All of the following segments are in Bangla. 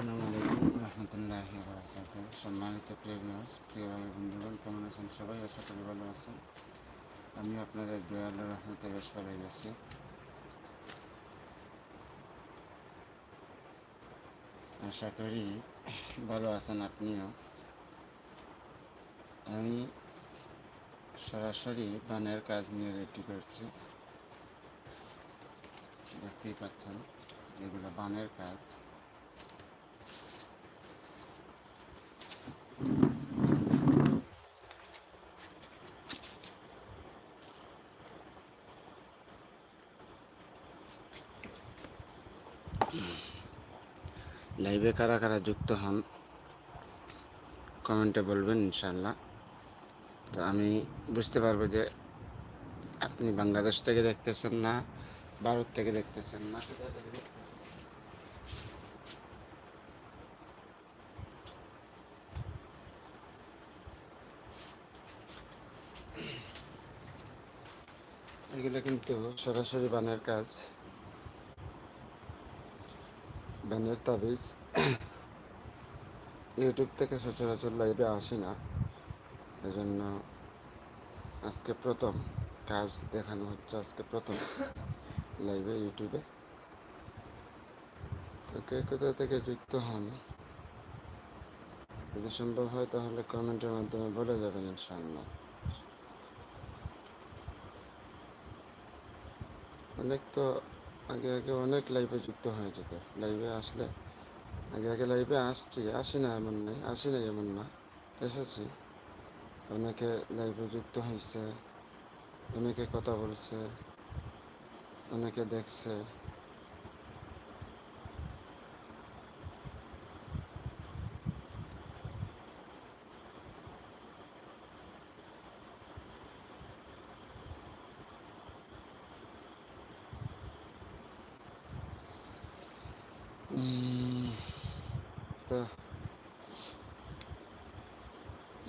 আসসালামু আলাইকুম রহমতুল্লাহ বরাকাত সম্মানিত প্রিয় ভিউয়ার্স প্রিয় ভাই বন্ধুগণ, কেমন আছেন সবাই? আশা করি ভালো আছেন। আমি আপনাদের দয়াল রহমতে বেশ ভালো গেছি আশা করি ভালো আছেন আপনিও। আমি সরাসরি বানের কাজ নিয়ে রেডি করছি। দেখতেই পাচ্ছেন এগুলো বানের কাজ। লাইভে কারা কারা যুক্ত হন কমেন্টে বলবেন ইনশাল্লাহ তো আমি বুঝতে পারব যে আপনি বাংলাদেশ থেকে দেখতেছেন না, ভারত থেকে দেখতেছেন না। এগুলো কিন্তু সরাসরি বানের কাজ। বানের তাবিজ। ইউটিউব থেকে সচরাচর লাইভে আসি না। এজন্য আজকে প্রথম কাজ দেখানো হচ্ছে আজকে প্রথম লাইভে ইউটিউবে তো কে কোথা থেকে যুক্ত হন? যদি সম্ভব হয় তাহলে কমেন্টের মাধ্যমে বলে যাবেন ইনশাআল্লাহ। অনেক তো আগে আগে অনেক লাইভে যুক্ত হয়ে যেত। লাইভে আসলে আগে লাইভে আসছি আসি না এমন নেই আসি না এমন না। এসেছি। অনেকে লাইভে যুক্ত হয়েছে অনেকে কথা বলছে অনেকে দেখছে। উম, তো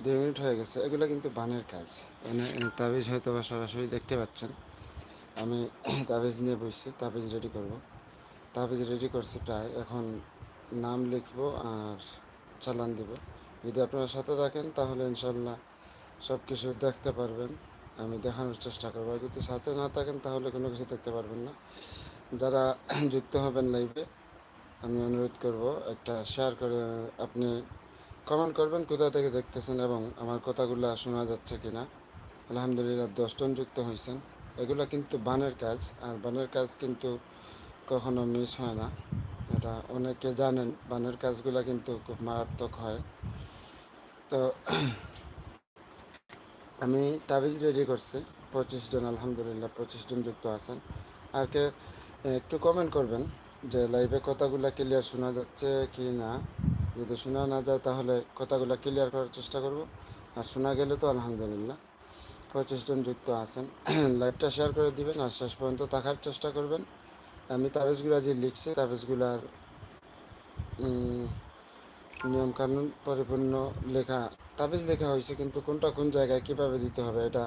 দুই মিনিট হয়ে গেছে। এগুলো কিন্তু বানের কাজ। মানে তাবিজ হয়তো বা সরাসরি দেখতে পাচ্ছেন। আমি তাবিজ নিয়ে বসছি, তাবিজ রেডি করব। তাবিজ রেডি করছি প্রায়। এখন নাম লিখব আর চালান দিব। যদি আপনারা সাথে থাকেন, তাহলে ইনশাল্লাহ সব কিছু দেখতে পারবেন। আমি দেখানোর চেষ্টা করব। আর যদি সাথে না থাকেন, তাহলে কোনো কিছু দেখতে পারবেন না। যারা যুক্ত হবেন লাইভে আমি অনুরোধ করব, একটা শেয়ার করে আপনি কমেন্ট করবেন কোথা থেকে দেখতেছেন এবং আমার কথাগুলো শোনা যাচ্ছে কি না আলহামদুলিল্লাহ দশজন যুক্ত হয়েছেন এগুলো কিন্তু বানের কাজ, আর বানের কাজ কিন্তু কখনো মিস হয় না। এটা অনেকে জানেন, বানের কাজগুলো কিন্তু খুব মারাত্মক হয়। তো আমি তাবিজ রেডি করছি। পঁচিশ জন, আলহামদুলিল্লাহ, পঁচিশ জন যুক্ত আছেন। আর কে, একটু কমেন্ট করবেন। যে লাইভে কথাগুলো ক্লিয়ার শোনা যাচ্ছে কি না, যদি শোনা না যায় তাহলে কথাগুলো ক্লিয়ার করার চেষ্টা করব। আর শোনা গেলে তো আলহামদুলিল্লাহ পঁচিশ জন যুক্ত আছেন। লাইভটা শেয়ার করে দিবেন আর শেষ পর্যন্ত থাকার চেষ্টা করবেন। আমি তাবিজগুলো যে লিখছি, তাবিজগুলার নিয়মকানুন পরিপূর্ণ লেখা, তাবিজ লেখা হয়েছে, কিন্তু কোনটা কোন জায়গায় কীভাবে দিতে হবে এটা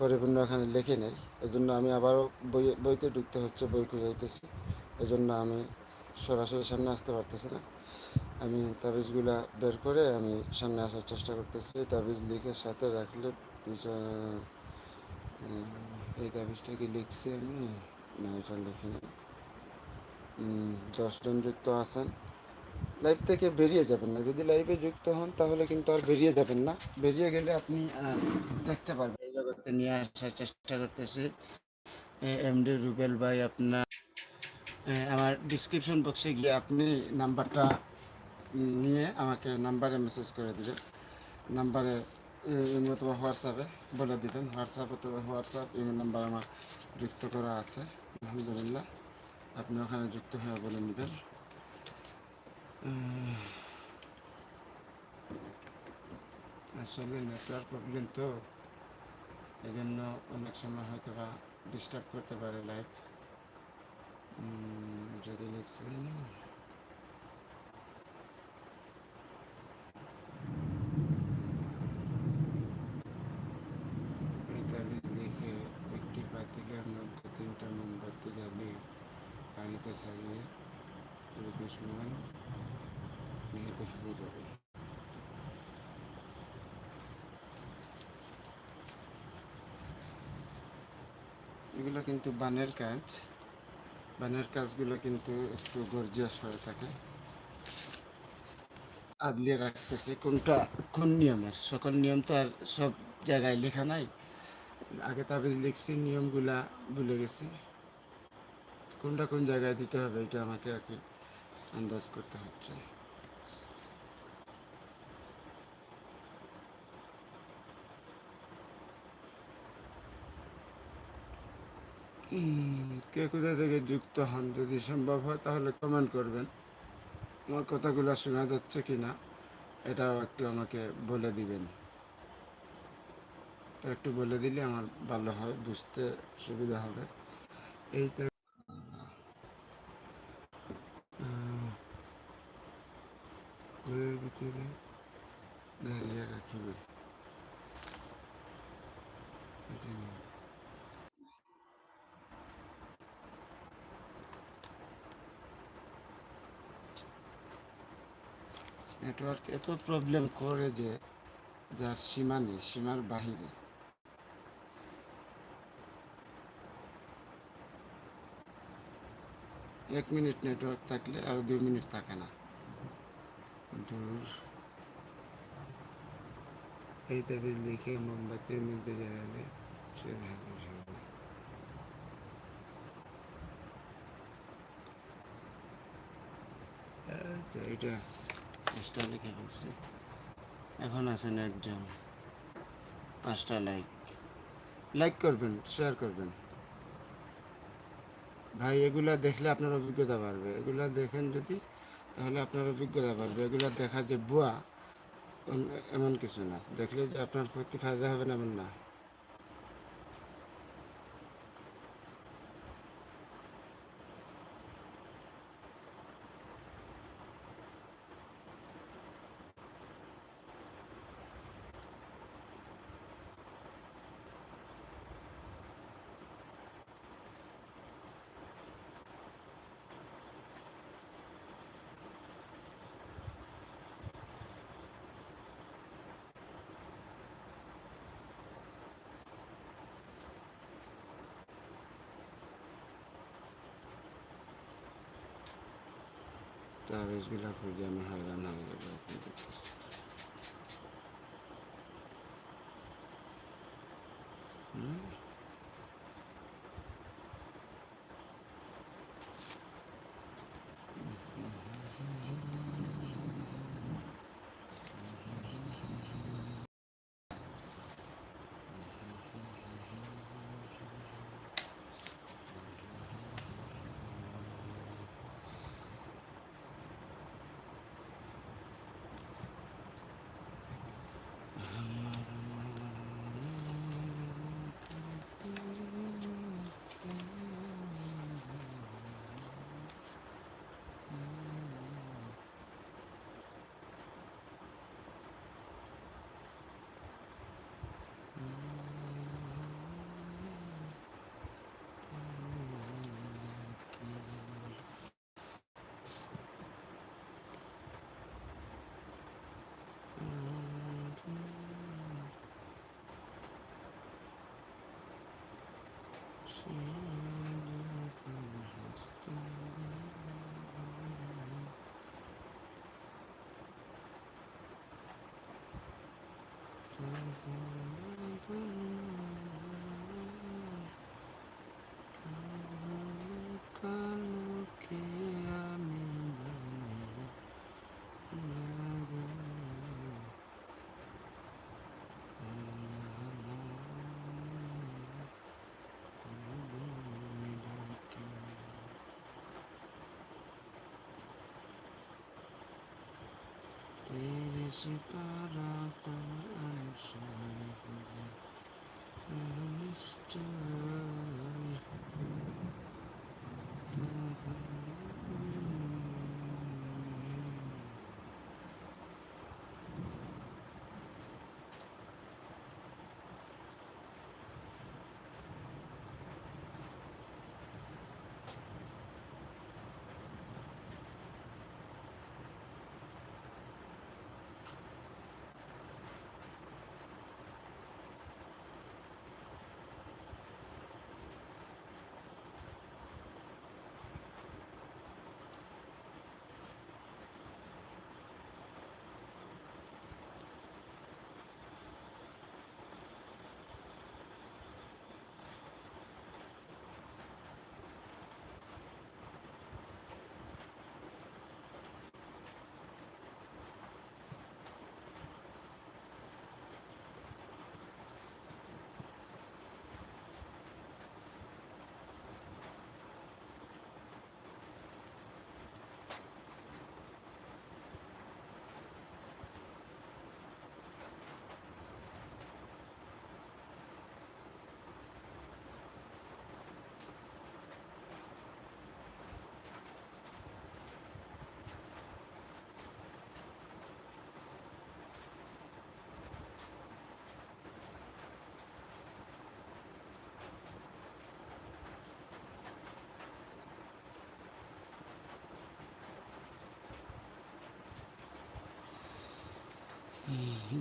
পরিপূর্ণ এখানে লেখে নেই। এই জন্য আমি আবারও বই বইতে ঢুকতে হচ্ছে, বই খুঁজাইতেছি এই জন্য আমি সরাসরি সামনে আসতে পারতেছি না। আমি তাবিজগুলা বের করে আমি সামনে আসার চেষ্টা করতেছি। তাবিজ লিখে সাথে রাখলে এই তাবিজটা কি লিখছি আমি? না, এটা লিখিনি দশজন যুক্ত আছেন। লাইভ থেকে বেরিয়ে যাবেন না। যদি লাইভে যুক্ত হন তাহলে কিন্তু আর বেরিয়ে যাবেন না। বেরিয়ে গেলে আপনি দেখতে পারবেন। এই জগতে নিয়ে আসার চেষ্টা করতেছি। এমডি রুবেল ভাই আপনার আমার ডিসক্রিপশন বক্সে গিয়ে আপনি নাম্বারটা নিয়ে আমাকে নাম্বারে মেসেজ করে দেবেন। নাম্বারে অথবা হোয়াটসঅ্যাপে বলে দিবেন। হোয়াটসঅ্যাপ অথবা হোয়াটসঅ্যাপ ইমেল নাম্বার আমার যুক্ত করা আছে। আলহামদুলিল্লাহ, আপনি ওখানে যুক্ত হয়ে বলে নেবেন। আসলে নেটওয়ার্ক প্রবলেম তো এই জন্য অনেক সময় হয়তো বা ডিস্টার্ব করতে পারে লাইফ যদি লিখছি লিখে একটি পাতিলের মধ্যে তিনটা মোমবাতি জ্বালিয়ে পানিতে ছাড়িয়ে দুশ্মন এইভাবে এগুলো কিন্তু বানের কাজ বানের কাজগুলো কিন্তু একটু গর্জিয়াস হয়ে থাকে। আগলিয়ে রাখতেছে কোনটা, কোন নিয়মের? সকল নিয়ম তো আর সব জায়গায় লেখা নাই। আগে তাবিজ লিখছি, নিয়মগুলা ভুলে গেছি। কোনটা কোন জায়গায় দিতে হবে এটা আমাকে আর কি আন্দাজ করতে হচ্ছে। কে কোথা থেকে যুক্ত হন যদি সম্ভব হয়, তাহলে কমেন্ট করবেন। আমার কথাগুলো শোনা যাচ্ছে কি না এটাও একটু আমাকে বলে দিবেন। একটু বলে দিলে আমার ভালো হয়, বুঝতে সুবিধা হবে। এই ঘরের ভিতরে দাঁড়িয়ে রাখিবে। নেটওয়ার্ক এত প্রবলেম করে যে যার সীমা নেই, সীমার বাহিরে। এক মিনিট নেটওয়ার্ক থাকলে আর দুই মিনিট থাকে না। দূর। এই তাবিজ লিখে মোমবাতির মধ্যে জ্বালালে সে ভাগে যাবে তো এটা পাঁচটা লিখে ফেলছি এখন আছেন একজন পাঁচটা লাইক লাইক করবেন শেয়ার করবেন। ভাই, এগুলা দেখলে আপনার অভিজ্ঞতা বাড়বে। এগুলা দেখেন যদি, তাহলে আপনার অভিজ্ঞতা বাড়বে। এগুলা দেখা যে বুয়া এমন কিছু না। দেখলে যে আপনার ক্ষতি ফায়দা হবে না, এমন না। তাবিজগুলা খুঁজে আমি হয়রান Mm-hmm. Super.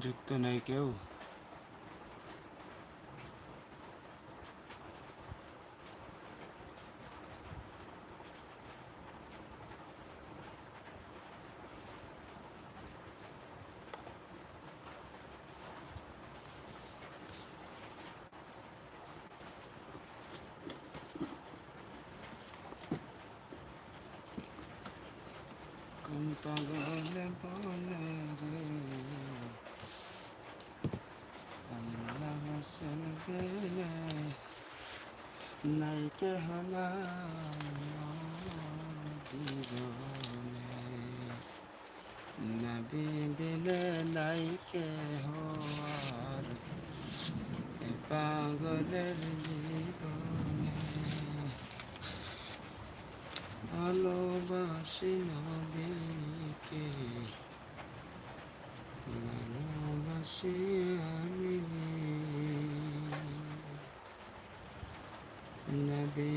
যুক্ত নেই কেউ কোন পাগলে বলে নাই কেহ নবী বিনে নাই কেহ পাগলের জীবনে ভালোবাসি নবীকে ভালোবাসি আমি নবী